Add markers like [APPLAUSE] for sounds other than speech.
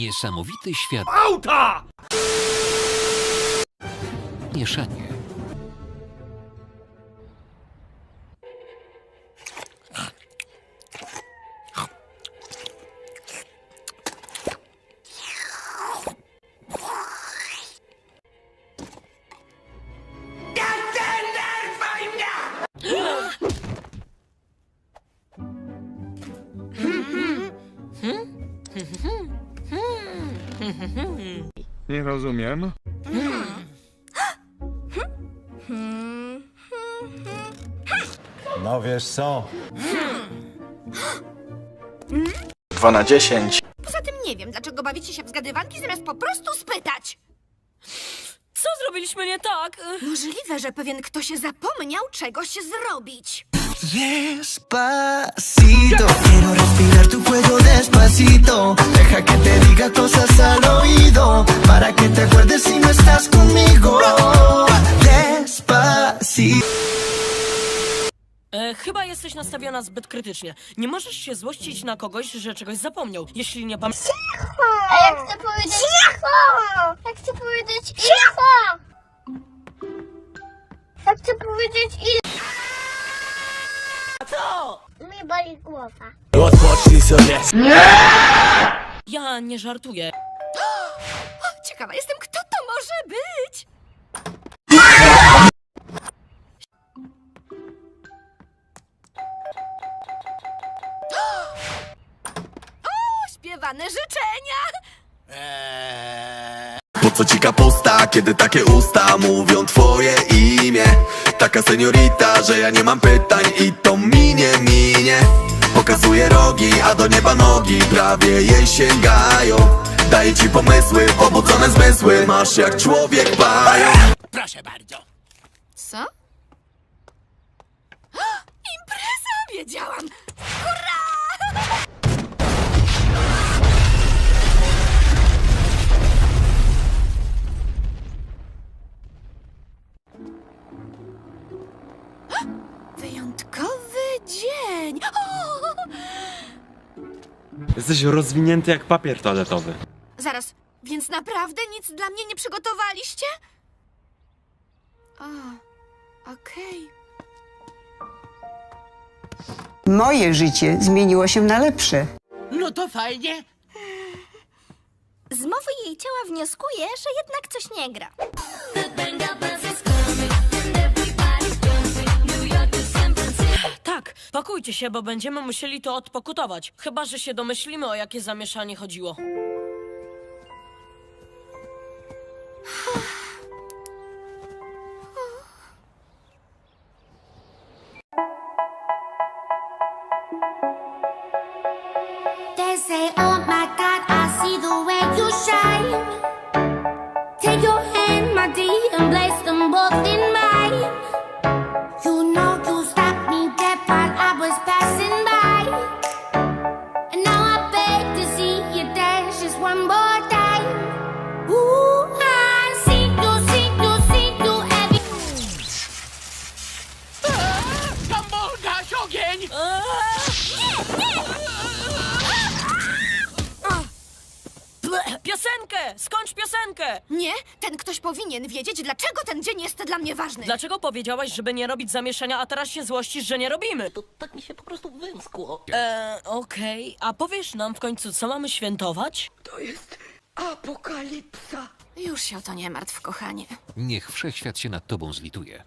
Niesamowity świat. Auta! mieszanie. Nie rozumiem. No wiesz co? 2 na 10. Poza tym nie wiem, dlaczego bawicie się w zgadywanki, zamiast po prostu spytać. Co zrobiliśmy nie tak? Możliwe, że pewien ktoś się zapomniał czegoś zrobić. Despacito, quiero respirar tu cuello despacito. Deja que te diga cosas al que te acuerdes si no estás conmigo. Despacito. E, chyba jesteś nastawiona zbyt krytycznie. Nie możesz się złościć na kogoś, że czegoś zapomniał. Jeśli nie pamiętasz. A jak chcę powiedzieć cicho! Jak chcę powiedzieć cicho! Jak chcę powiedzieć ile... Co? Mi boli głowa. Ja nie żartuję. Ciekawa jestem, kto to może być. O, śpiewane życzenia! Po co ci kapusta, kiedy takie usta mówią twoje imię? Taka seniorita, że ja nie mam pytań i to minie, minie Pokazuje rogi, a do nieba nogi prawie jej sięgają Daje ci pomysły, pobudzone zmysły, masz jak człowiek bają Proszę bardzo. Co? [GASPS] Impreza! Wiedziałam! Hurra! [GASPS] Wyjątkowy dzień! O! [GASPS] Jesteś rozwinięty jak papier toaletowy. Więc naprawdę nic dla mnie nie przygotowaliście? O, okej. Moje życie zmieniło się na lepsze. No to fajnie. Z mowy jej ciała wnioskuję, że jednak coś nie gra. Tak, pakujcie się, bo będziemy musieli to odpokutować. Chyba, że się domyślimy, o jakie zamieszanie chodziło. Huh. [SIGHS] [LAUGHS] Nie, ten ktoś powinien wiedzieć, dlaczego ten dzień jest dla mnie ważny. Dlaczego powiedziałaś, żeby nie robić zamieszania, a teraz się złościsz, że nie robimy? To tak mi się po prostu wymskło. Eee, okej. A powiesz nam w końcu, co mamy świętować? To jest apokalipsa. Już się o to nie martw, kochanie. Niech wszechświat się nad tobą zlituje.